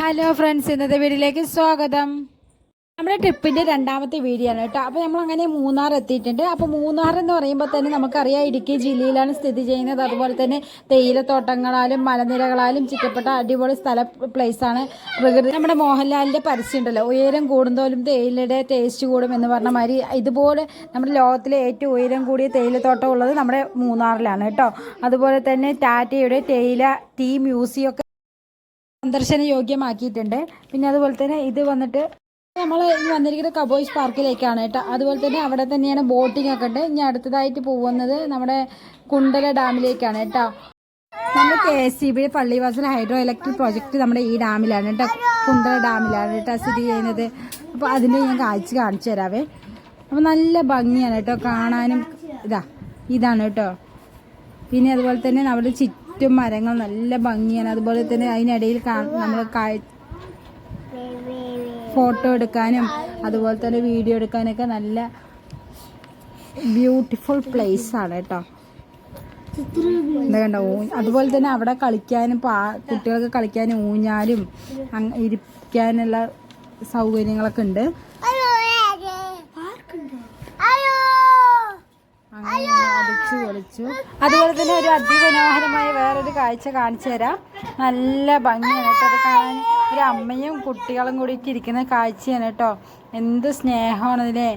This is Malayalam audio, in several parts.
ഹലോ ഫ്രണ്ട്സ് ഇന്നത്തെ വീഡിയോയിലേക്ക് സ്വാഗതം. നമ്മുടെ ട്രിപ്പിന്റെ രണ്ടാമത്തെ വീഡിയോ ആണ് കേട്ടോ. അപ്പോൾ നമ്മൾ അങ്ങനെ മൂന്നാർ എത്തിയിട്ടുണ്ട്. അപ്പോൾ മൂന്നാർ എന്ന് പറയുമ്പോൾ തന്നെ നമുക്കറിയാം ഇടുക്കി ജില്ലയിലാണ് സ്ഥിതി ചെയ്യുന്നത്. അതുപോലെ തന്നെ തേയിലത്തോട്ടങ്ങളാലും മലനിരകളാലും ചുറ്റപ്പെട്ട അടിപൊളി സ്ഥല പ്ലേസാണ് പ്രകൃതി നമ്മുടെ മോഹൻലാലിന്റെ പരസ്യം ഉണ്ടല്ലോ. ഉയരം കൂടുന്തോലും തേയിലയുടെ ടേസ്റ്റ് കൂടും എന്ന് പറഞ്ഞ മാതിരി ഇതുപോലെ നമ്മുടെ ലോകത്തിലെ ഏറ്റവും ഉയരം കൂടിയ തേയിലത്തോട്ടം ഉള്ളത് നമ്മുടെ മൂന്നാറിലാണ് കേട്ടോ. അതുപോലെ തന്നെ ടാറ്റയുടെ തേയില ടീ മ്യൂസിയം ഒക്കെ സന്ദർശന യോഗ്യമാക്കിയിട്ടുണ്ട്. പിന്നെ അതുപോലെ തന്നെ ഇത് വന്നിട്ട് നമ്മൾ വന്നിരിക്കുന്നത് കബോയ്സ് പാർക്കിലേക്കാണ് കേട്ടോ. അതുപോലെ തന്നെ അവിടെ തന്നെയാണ് ബോട്ടിംഗ് ഒക്കെ ഉണ്ട്. ഇനി അടുത്തതായിട്ട് പോകുന്നത് നമ്മുടെ കുണ്ടല ഡാമിലേക്കാണ് കേട്ടോ. നമ്മൾ K S C B Pallivasal hydro electric project നമ്മുടെ ഈ ഡാമിലാണ് കേട്ടോ. കുണ്ടല ഡാമിലാണ് കേട്ടോ സ്ഥിതി ചെയ്യുന്നത്. അപ്പോൾ അതിന്റെ ഞാൻ കാഴ്ച കാണിച്ചു തരാവേ. അപ്പോൾ നല്ല ഭംഗിയാണ് കേട്ടോ. കാണാനും ഇതാ ഇതാണ് കേട്ടോ. പിന്നെ അതുപോലെ തന്നെ നമ്മുടെ ചുറ്റും മരങ്ങൾ നല്ല ഭംഗിയാണ്. അതുപോലെ തന്നെ അതിനിടയിൽ നമ്മൾ ഫോട്ടോ എടുക്കാനും അതുപോലെ തന്നെ വീഡിയോ എടുക്കാനൊക്കെ നല്ല ബ്യൂട്ടിഫുൾ പ്ലേസ് ആണ് കേട്ടോ. എന്താ കണ്ടോ അതുപോലെ തന്നെ അവിടെ കളിക്കാനും പാ കുട്ടികൾക്ക് കളിക്കാനും ഊഞ്ഞാലും ഇരിക്കാനുള്ള സൗകര്യങ്ങളൊക്കെ ഉണ്ട്. അങ്ങനെ അടിച്ചു പൊളിച്ചു. അതുപോലെ തന്നെ ഒരു അതിമനോഹരമായ വേറൊരു കാഴ്ച കാണിച്ചു തരാം. നല്ല ഭംഗിയാണ് കേട്ടോ. അത് കാണാൻ ഒരു അമ്മയും കുട്ടികളും കൂടിയിട്ട് ഇരിക്കുന്ന കാഴ്ചയാണ് കേട്ടോ. എന്ത് സ്നേഹമാണ് ഇതിലെ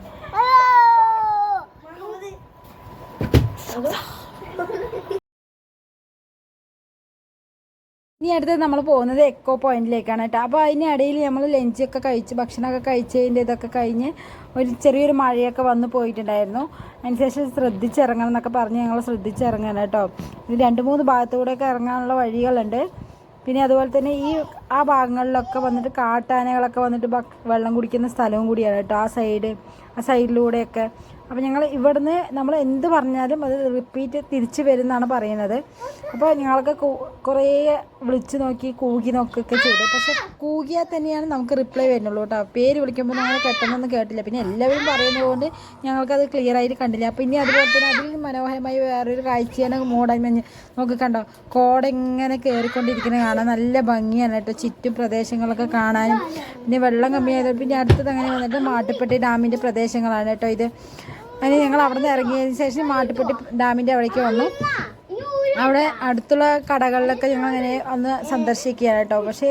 ഇനി അടുത്ത് നമ്മൾ പോകുന്നത് എക്കോ പോയിന്റിലേക്കാണ് കേട്ടോ അപ്പോൾ അതിനിടയിൽ നമ്മൾ ലഞ്ചൊക്കെ കഴിച്ച് ഭക്ഷണമൊക്കെ കഴിച്ചതിന്റെ ഇതൊക്കെ കഴിഞ്ഞ് ഒരു ചെറിയൊരു മഴയൊക്കെ വന്ന് പോയിട്ടുണ്ടായിരുന്നു. അതിനുശേഷം ശ്രദ്ധിച്ചിറങ്ങണം എന്നൊക്കെ പറഞ്ഞ് ഞങ്ങൾ ശ്രദ്ധിച്ചിറങ്ങണം കേട്ടോ രണ്ട് മൂന്ന് ഭാഗത്തൂടെയൊക്കെ ഇറങ്ങാനുള്ള വഴികളുണ്ട്. പിന്നെ അതുപോലെ തന്നെ ഈ ആ ഭാഗങ്ങളിലൊക്കെ വന്നിട്ട് കാട്ടാനകളൊക്കെ വന്നിട്ട് വെള്ളം കുടിക്കുന്ന സ്ഥലവും കൂടിയാണ് കേട്ടോ ആ സൈഡ് ആ സൈഡിലൂടെയൊക്കെ അപ്പോൾ ഞങ്ങൾ ഇവിടുന്ന് നമ്മൾ എന്ത് പറഞ്ഞാലും അത് റിപ്പീറ്റ് തിരിച്ചു വരുമെന്നാണ് പറയുന്നത്. അപ്പോൾ ഞങ്ങൾക്ക് കുറേ വിളിച്ച് നോക്കി കൂകി നോക്കുകയൊക്കെ ചെയ്തു. പക്ഷെ കൂകിയാൽ തന്നെയാണ് നമുക്ക് റിപ്ലൈ വരുന്നുള്ളൂ കേട്ടോ. പേര് വിളിക്കുമ്പോൾ ഞങ്ങൾ പെട്ടെന്നൊന്നും കേട്ടില്ല. പിന്നെ എല്ലാവരും പറയുന്നത് കൊണ്ട് ഞങ്ങൾക്കത് ക്ലിയർ ആയിട്ട് കണ്ടില്ല. അപ്പോൾ ഇനി അതുപോലെ തന്നെ അതിൽ മനോഹരമായി വേറൊരു കാഴ്ചയാണ് മൂടമഞ്ഞ് നോക്കി കണ്ടോ കോട ഇങ്ങനെ കയറിക്കൊണ്ടിരിക്കുന്നത് കാണാൻ നല്ല ഭംഗിയാണ് കേട്ടോ. ചുറ്റും പ്രദേശങ്ങളൊക്കെ കാണാനും. പിന്നെ വെള്ളം കമ്മിയായത് പിന്നെ അടുത്തത് അങ്ങനെ വന്നിട്ട് മാട്ടുപ്പെട്ടി ഡാമിന്റെ പ്രദേശങ്ങളാണ് കേട്ടോ ഇത്. അതിന് ഞങ്ങൾ അവിടെ നിന്ന് ഇറങ്ങിയതിന് ശേഷം മാട്ടുപ്പെട്ടി ഡാമിന്റെ അവിടേക്ക് വന്നു. അവിടെ അടുത്തുള്ള കടകളിലൊക്കെ ഞങ്ങൾ അങ്ങനെ ഒന്ന് സന്ദർശിക്കുകയാണ് കേട്ടോ പക്ഷേ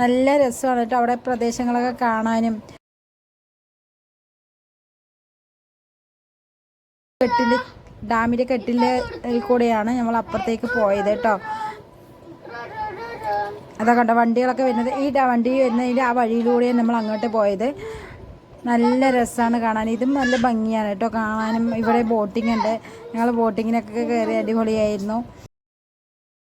നല്ല രസമാണ് കേട്ടോ അവിടെ പ്രദേശങ്ങളൊക്കെ കാണാനും. കെട്ടിന്റെ ഡാമിന്റെ കെട്ടിന്റെ കൂടെയാണ് നമ്മൾ അപ്പുറത്തേക്ക് പോയത് കേട്ടോ. അതാ കണ്ടോ വണ്ടികളൊക്കെ വരുന്നത്. ഈ വണ്ടി വരുന്നതിന്റെ ആ വഴിയിലൂടെയാണ് നമ്മൾ അങ്ങോട്ട് പോയത്. നല്ല രസമാണ് കാണാൻ. ഇതും നല്ല ഭംഗിയാണ് കേട്ടോ കാണാനും. ഇവിടെ ബോട്ടിംഗ് ഉണ്ട്. ഞങ്ങൾ ബോട്ടിങ്ങിനൊക്കെ കയറി അടിപൊളിയായിരുന്നു.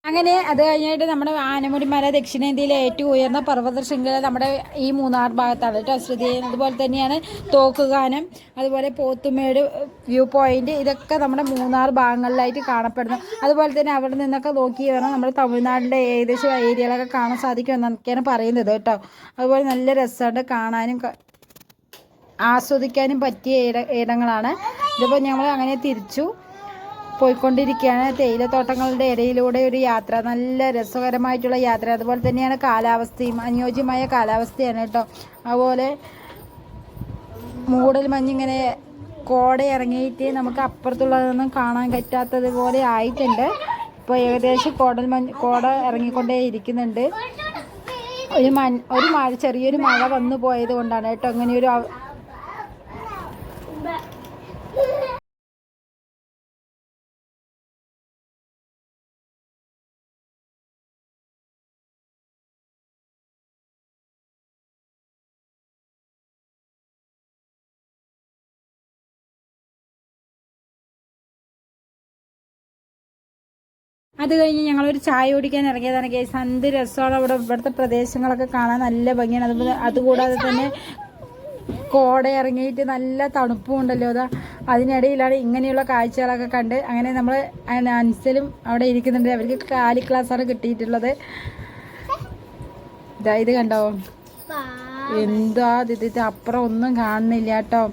അങ്ങനെ അത് കഴിഞ്ഞിട്ട് നമ്മുടെ ആനമുടി മല ദക്ഷിണേന്ത്യയിലെ ഏറ്റവും ഉയർന്ന പർവത ശൃംഖല നമ്മുടെ ഈ മൂന്നാർ ഭാഗത്താണ് കേട്ടോ ചെയ്യുന്നത്. അതുപോലെ തന്നെയാണ് തോക്കുകാനം അതുപോലെ പോത്തുമേട് വ്യൂ പോയിന്റ് ഇതൊക്കെ നമ്മുടെ മൂന്നാർ ഭാഗങ്ങളിലായിട്ട് കാണപ്പെടുന്നു. അതുപോലെ തന്നെ അവിടെ നിന്നൊക്കെ നോക്കി വേണം നമ്മുടെ തമിഴ്നാടിന്റെ ഏകദേശം ഏരിയകളൊക്കെ കാണാൻ സാധിക്കും എന്നൊക്കെയാണ് പറയുന്നത് കേട്ടോ. അതുപോലെ നല്ല രസമുണ്ട് കാണാനും. ആസ്വദിക്കാനും പറ്റിയ ഇട ഇടങ്ങളാണ് ഇതിപ്പോൾ ഞങ്ങൾ അങ്ങനെ തിരിച്ചു പോയിക്കൊണ്ടിരിക്കുകയാണ്. തേയിലത്തോട്ടങ്ങളുടെ ഇടയിലൂടെ ഒരു യാത്ര നല്ല രസകരമായിട്ടുള്ള യാത്ര. അതുപോലെ തന്നെയാണ് കാലാവസ്ഥയും അനുയോജ്യമായ കാലാവസ്ഥയാണ് കേട്ടോ. അതുപോലെ മൂടൽ മഞ്ഞിങ്ങനെ കോട ഇറങ്ങിയിട്ട് നമുക്ക് അപ്പുറത്തുള്ളതൊന്നും കാണാൻ പറ്റാത്തതുപോലെ ആയിട്ടുണ്ട്. ഇപ്പോൾ ഏകദേശം കോടൽ മഞ്ഞ് കോട ഇറങ്ങിക്കൊണ്ടേ ഇരിക്കുന്നുണ്ട്. ഒരു മഞ്ഞ് ഒരു മഴ ചെറിയൊരു മഴ വന്നു പോയത് കൊണ്ടാണ് കേട്ടോ. ഇങ്ങനെയൊരു അത് കഴിഞ്ഞ് ഞങ്ങളൊരു ചായ കുടിക്കാൻ ഇറങ്ങിയതാണ് കേസ് എന്ത് രസമാണ് അവിടെ ഇവിടുത്തെ പ്രദേശങ്ങളൊക്കെ കാണാൻ നല്ല ഭംഗിയാണ്. അതുപോലെ അതുകൂടാതെ തന്നെ കോട ഇറങ്ങിയിട്ട് നല്ല തണുപ്പും ഉണ്ടല്ലോ. അതാ അതിനിടയിലാണ് ഇങ്ങനെയുള്ള കാഴ്ചകളൊക്കെ കണ്ട് അങ്ങനെ നമ്മൾ അൻസലും അവിടെ ഇരിക്കുന്നുണ്ട്. അവർക്ക് കാലി ക്ലാസ്സാണ് കിട്ടിയിട്ടുള്ളത്. ഇതാ ഇത് കണ്ടോ? എന്താ ഇത്? ഇത് അപ്പുറം ഒന്നും കാണുന്നില്ല കേട്ടോ.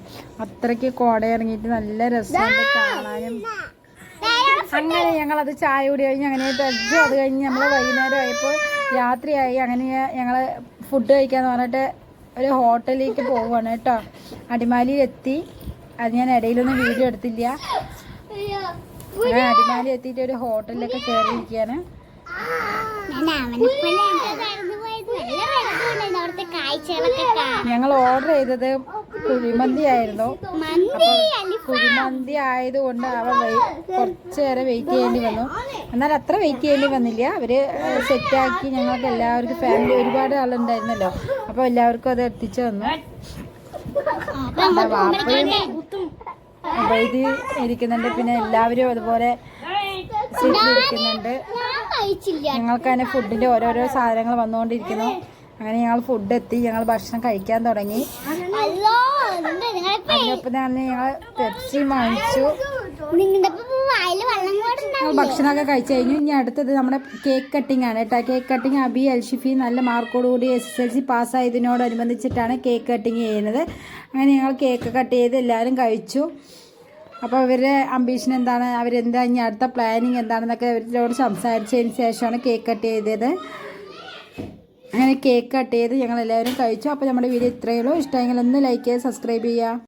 അത്രയ്ക്ക് കോട ഇറങ്ങിയിട്ട് നല്ല രസമുണ്ട് കാണാനും. അങ്ങനെ ഞങ്ങളത് ചായ കൂടി കഴിഞ്ഞ് അങ്ങനെ ടച്ച് അത് കഴിഞ്ഞ് നമ്മൾ വൈകുന്നേരം ആയപ്പോൾ രാത്രിയായി. അങ്ങനെ ഞങ്ങൾ ഫുഡ് കഴിക്കാന്ന് പറഞ്ഞിട്ട് ഒരു ഹോട്ടലിലേക്ക് പോവുകയാണ് കേട്ടോ. അടിമാലിയിൽ എത്തി അത് ഞാൻ ഇടയിലൊന്നും വീഡിയോ എടുത്തില്ല. അടിമാലി എത്തിയിട്ട് ഒരു ഹോട്ടലിലൊക്കെ കാണാൻ ഞങ്ങൾ ഓർഡർ ചെയ്തത് കുഴിമന്തി ആയിരുന്നു മന്തി കുഴിമന്തി ആയതുകൊണ്ട് അവ വെയി- കുറച്ച് നേരം വെയിറ്റ് ചെയ്യേണ്ടി വന്നു. എന്നാൽ അത്ര വെയിറ്റ് ചെയ്യേണ്ടി വന്നില്ല. അവർ സെറ്റാക്കി ഞങ്ങൾക്ക് എല്ലാവർക്കും ഫാമിലി ഒരുപാട് ആളുണ്ടായിരുന്നല്ലോ. അപ്പോൾ എല്ലാവർക്കും അത് എത്തിച്ചു തന്നു. വൈദ്യുതി വാപ്പയും ഇരിക്കുന്നുണ്ട്. പിന്നെ എല്ലാവരും അതുപോലെ ഇരിക്കുന്നുണ്ട്. ഞങ്ങൾക്ക് തന്നെ ഫുഡിന്റെ ഓരോരോ സാധനങ്ങൾ വന്നുകൊണ്ടിരിക്കുന്നു. അങ്ങനെ ഞങ്ങൾ ഫുഡ് എത്തി. ഞങ്ങൾ ഭക്ഷണം കഴിക്കാൻ തുടങ്ങി. അതിനൊപ്പം തന്നെ ഞങ്ങൾ പെപ്സി വാങ്ങിച്ചു. ഭക്ഷണമൊക്കെ കഴിച്ചു കഴിഞ്ഞു. ഇനി അടുത്തത് നമ്മുടെ കേക്ക് കട്ടിംഗ് ആണ് കേട്ടോ. കേക്ക് കട്ടിംഗ് അബി അൽഷിഫി നല്ല മാർക്കോടുകൂടി എസ് എസ് എൽ സി പാസ്സായതിനോടനുബന്ധിച്ചിട്ടാണ് കേക്ക് കട്ടിംഗ് ചെയ്യുന്നത്. അങ്ങനെ ഞങ്ങൾ കേക്ക് കട്ട് ചെയ്ത് എല്ലാവരും കഴിച്ചു. അപ്പോൾ അവരുടെ അംബീഷൻ എന്താണ്? അവരെന്താ? ഇനി അടുത്ത പ്ലാനിങ് എന്താണെന്നൊക്കെ അവരോട് സംസാരിച്ചതിന് ശേഷമാണ് കേക്ക് കട്ട് ചെയ്തത്. അങ്ങനെ കേക്ക് കട്ട് ചെയ്ത് ഞങ്ങൾ എല്ലാവരും കഴിച്ചു. അപ്പോൾ നമ്മുടെ വീഡിയോ ഇത്രയേ ഉള്ളൂ. ഇഷ്ടമെങ്കിൽ ഒന്ന് ലൈക്ക് ചെയ്യുക സബ്സ്ക്രൈബ് ചെയ്യുക.